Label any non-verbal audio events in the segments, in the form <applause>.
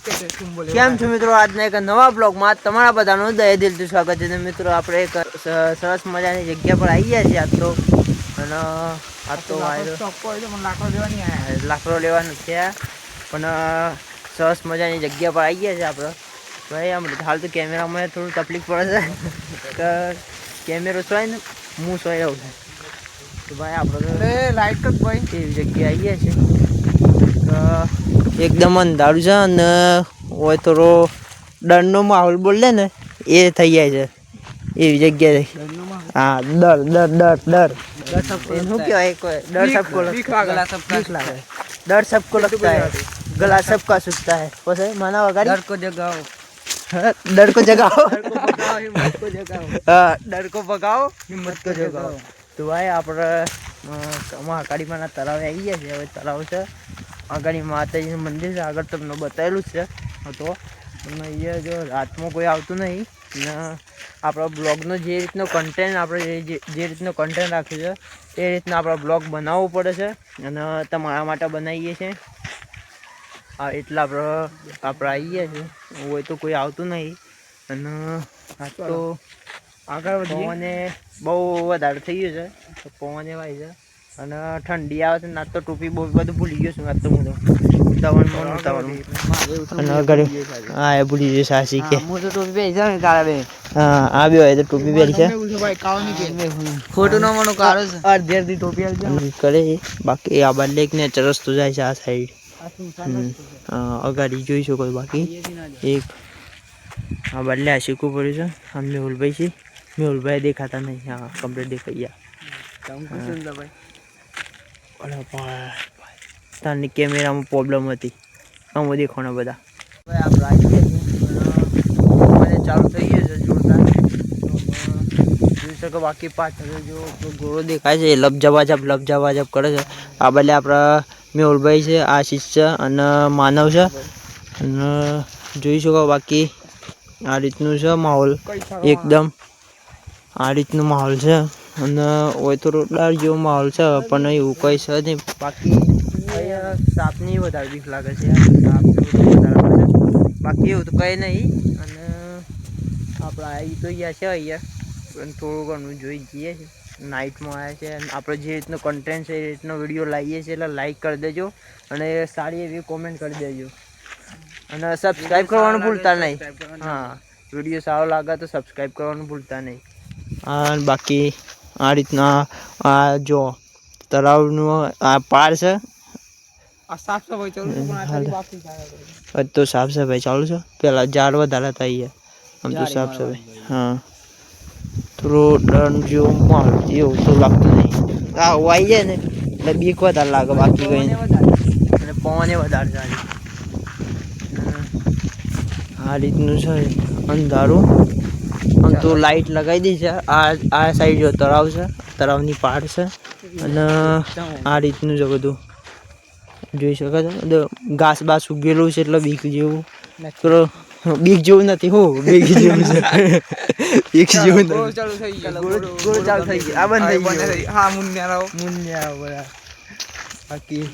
કેમ છો મિત્રો? આજના એક નવા બ્લોગમાં તમારા બધાનું દય દિલથી સ્વાગત છે. મિત્રો આપણે એક સરસ મજાની જગ્યા પર આવી ગયા છીએ આજ તો. અને આજ તો લાકડો લેવાનું છે. પણ સરસ મજાની જગ્યા પર આવી ગયા છે આપણે. ભાઈ આમ હાલ તો કેમેરામાં થોડું તકલીફ પડે છે. કેમેરો સોય ને હું સોય છે. તો ભાઈ આપણે લાઈટ કર ભાઈ. એવી જગ્યા આવી ગયા છે એકદમ અંધારું છે અને હોય થોડો ડરનો માહોલ બોલે ને એ થઈ જાય છે એવી જગ્યાએ હા ડર ડર ડર ડર એને શું કહેવાય કોઈ ડર સબકો લગતા ગલા સબકા બીક લાગે ડર સબકો લગતા હે ગલા સબકા સુખતા હે પછી માના વગાડી डर को जगाओ હા, ડર કો જગાઓ हिम्मत को जगाओ હા ડર કો ભગાવો હિંમત કો જગાવો તો ભાઈ આપણે મહાકાળીમાના તળાવે આવી ગયા છે હવે તળાવ છે આગળ માતાજીનું મંદિર છે. આગળ તમને બતાવેલું જ છે. તો તમને અહીંયા જો રાતમાં કોઈ આવતું નહીં. ને આપણા બ્લોગનો જે રીતનો કન્ટેન્ટ આપણે જે- રીતનો કન્ટેન્ટ રાખ્યું છે એ રીતના આપણા બ્લોગ બનાવવો પડે છે. અને તમારા માટે બનાવીએ છીએ. હા એટલે આપણે આપણે આવી છીએ. હોય તો કોઈ આવતું નહીં. અને આ તો આગળ પવને બહુ વધારે થઈ ગયું છે. પવન એવાય છે. અને ઠંડી આવે છે ને તો ટોપી બહુ બધું ભૂલી ગયો છું આજ તો હું તો. ઉતાવળમાં ને ઉતાવળમાં અને આગળ હા એ ભૂલી ગયો સાસી કે હું તો ટોપી પહેરી છે ને તારા બે. હા આવ્યો હોય તો ટોપી પહેરી છે. ખોટું ન મનો કારો છે. અડધી અડધી ટોપી આવી કરે. બાકી આ બાર લેક ને રસ્તો જાય છે આ સાઈડ અગાડી જોઈ શકો બાકી? એક. આ બદલે આ શીખવું પડ્યું છે. આમ મેહુલભાઈ છે. મેહુલભાઈ દેખાતા નહીં. હા કમ્પ્લીટ દેખાઈ ગયા. અરે ભાઈ તારની કેમેરામાં પ્રોબ્લેમ હતી. આમ દેખાણા બધા. આપણે ચાલુ થઈ ગયું છે જોરદાર. જોઈ શકો બાકી પાછળ જો ઘોડો દેખાય છે એ લપજાવાજબ લપજાવાજબ કરે છે. આ બદલે આપણા મેહુલભાઈ છે આશીષ છે અને માનવ છે. અને જોઈ શકો બાકી આ રીતનું છે માહોલ. એકદમ આ રીતનું માહોલ છે. અને હોય તો રોટલા જેવો માહોલ છે પણ એવું કંઈ છે નહીં. બાકી સાપની વધારે બીક લાગે છે વધારે બાકી એવું તો કંઈ નહીં. અને આપણે આવી તો ગયા છે અહીંયા. પણ થોડું ઘણું જોઈ જઈએ છીએ. નાઇટમાં આવ્યા છે. અને આપણે જે રીતનો કન્ટેન્ટ છે એ રીતનો વીડિયો લાવીએ છીએ એટલે લાઈક કરી દેજો. અને સારી એવી કોમેન્ટ કરી દેજો. અને સબસ્ક્રાઈબ કરવાનું ભૂલતા નહીં. હા વીડિયો સારો લાગે તો સબસ્ક્રાઈબ કરવાનું. ભૂલતા નહીં અને બાકી આ રીતના આ જો તળાવનું આ પાર છે. આ સાફ સફાઈ ચાલુ છે પણ આ ખાલી બાકી છે હજ તો સાફ સફાઈ ચાલુ છે. પેલા ઝાડ વધારે હતા અહીંયા. આમ તો સાફ સફાઈ. હા. થોડો ડર જેવો માલ એવું તો લાગતું નહીં. આ આવી જાય ને એટલે બીક વધારે લાગે બાકી કઈ અને પવને વધારે ચાલે આ રીતનું છે અંધારું. આમ તો લાઈટ લગાવી દી છે. આ આ સાઈડ જો તળાવ છે તળાવની પાડ છે. અને આ રીતનું છે બધું. જોઈ શકો છો? ઘાસ બાસ ઉગેલું છે એટલે બીક જેવું. પેલો બીક જેવું નથી. હો બીક <laughs> જેવું છે. બીક જેવું નથી. ચાલુ થઈ ગયો. ગોળ- ગોળ ચાલુ થઈ ગયો. આ બંધ થઈ બંધ ગયો. થઈ ગયો. હા મુન્યારાઓ મુન્યા બરા બાકી.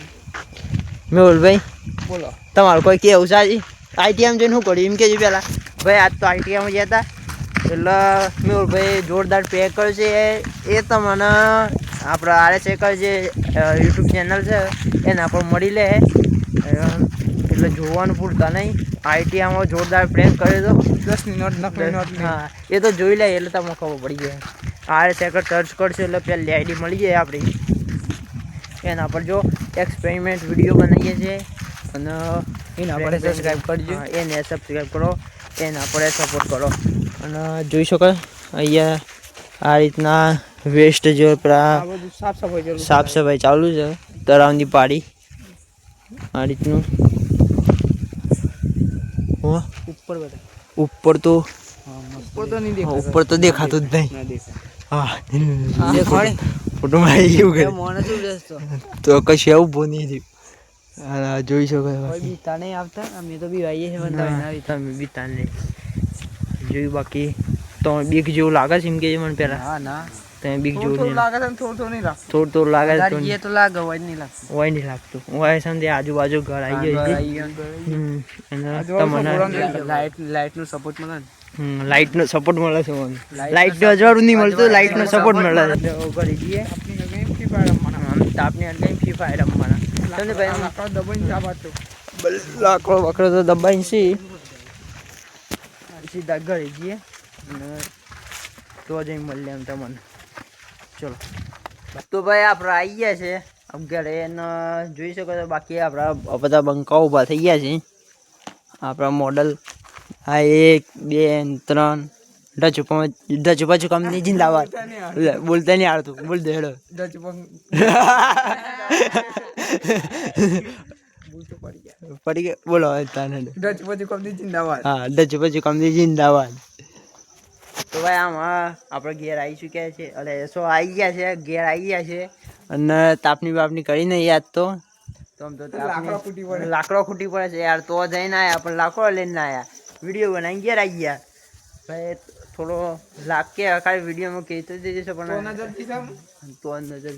મેહુલભાઈ બોલો. તમારું કોઈ કેવું છે આઈટીએમ જોઈને શું કર્યું? એમ કેજો પહેલાં. ભાઈ આજ તો આઈટીએમ ગયા હતા. એટલે મેહુલભાઈ જોરદાર પે છે. એ તમને આપણા આર એસ એકર જે યુટ્યુબ ચેનલ છે એના પર મળી લે. એટલે જોવાનું ભૂલતા નહીં. આઈટીઆમાં જોરદાર પ્રેક કર્યો તો. દસ મિનિટ. હા એ તો જોઈ લે એટલે તમને ખબર પડી જાય. આર એસ એકર સર્ચ કરશો એટલે પહેલી આઈડી મળી જાય આપણી. એના પર જો એક્સપેરિમેન્ટ વીડિયો બનાવીએ છીએ. અને એના પર સબસ્ક્રાઈબ કરજો. એને સબસ્ક્રાઈબ કરો. એના પર સપોર્ટ કરો. અને જોઈ શકો અહીંયા આ રીતના વેસ્ટ જે સાફ સફાઈ ચાલુ છે. સાફ સફાઈ ચાલુ છે તળાવની પાડી. આ રીતનું. ઉપર ઉપર તો ઉપર તો દેખાતું. ઉપર તો દેખાતું જ નહીં. હા ફોટોમાં એવું કરે. તો. કશું ઊભું નહીં થયું. જોઈ શકો. બીતા નહીં આવતા અમે તો બીવાઈએ બીતા. નહીં જોયું બાકી તો બીક જેવું લાગે છે એમ કે મને પેલા હા ના. તમે બીક થોડું નહીં લાગે છે થોડું થોડું નહીં લાગતું. થોડું થોડું લાગે છે તો તો લાગે હોય નહીં લાગતું. હોય નહીં લાગતું. હોય સમજે આજુબાજુ ઘર આવી છે. તમને લાઈટ લાઈટ નો સપોર્ટ મળે ને? સપોર્ટ મળે છે મને. નો અજવાળું નહીં મળતું લાઇટનો સપોર્ટ મળે. છે તો કરી દઈએ. આપણી game રમવાના. તાપની અડગાઈ ફ્રી ફાયર રમવાના. સમજે ભાઈ દબાઈને. લાકડો વકડો તો દબાઈ છે સીધા ઘરે જઈએ અને તો જઈ મળીએ એમ તમને. ચલો. તો ભાઈ આપણે આવી ગયા છે. ઘરે એને જોઈ શકો છો બાકી આપણા બધા બંકા ઊભા થઈ ગયા છે. આપણા મોડલ આ એક બે ત્રણ. ડચ ઉપર ડચ ઉપર કંપની જિંદાબાદ. બોલતા નહીં આવડતું બોલ દે હેડો. ડચ પગ ભૂલ તો પડી ગયા. પડી ગયો બોલો તાને હેડો. ડચ પછી કંપની જિંદાબાદ હા તો ભાઈ આમ હા, આપણે ઘેર આવી ચૂક્યા છે. એટલે સો આવી ગયા છે ઘેર આવી ગયા છે. અને તાપની બાપની કરી નહીં યાદ તો? તો આમ તો તાપની- લાકડો ફૂટી પડે. લાકડો ખૂટી પડે છે યાર. તો જઈને આવ્યા પણ લાકડો લઈને ના આયા. વીડિયો બનાવી ઘેર આવી ગયા. ભાઈ થોડો લાગે ખાલી વિડીયોમાં કહેતો જ જશે તો પણ તો નજર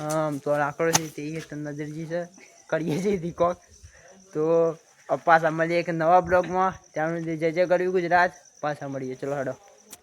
આમ તો લાકડો છે તે નજર જી છે. કરીએ છીએ તી કોક તો પાછા મળીએ એક નવા બ્લોગમાં. ત્યાં જે જય કર્યું ગુજરાત. પાછા મળીએ. ચલો હડો.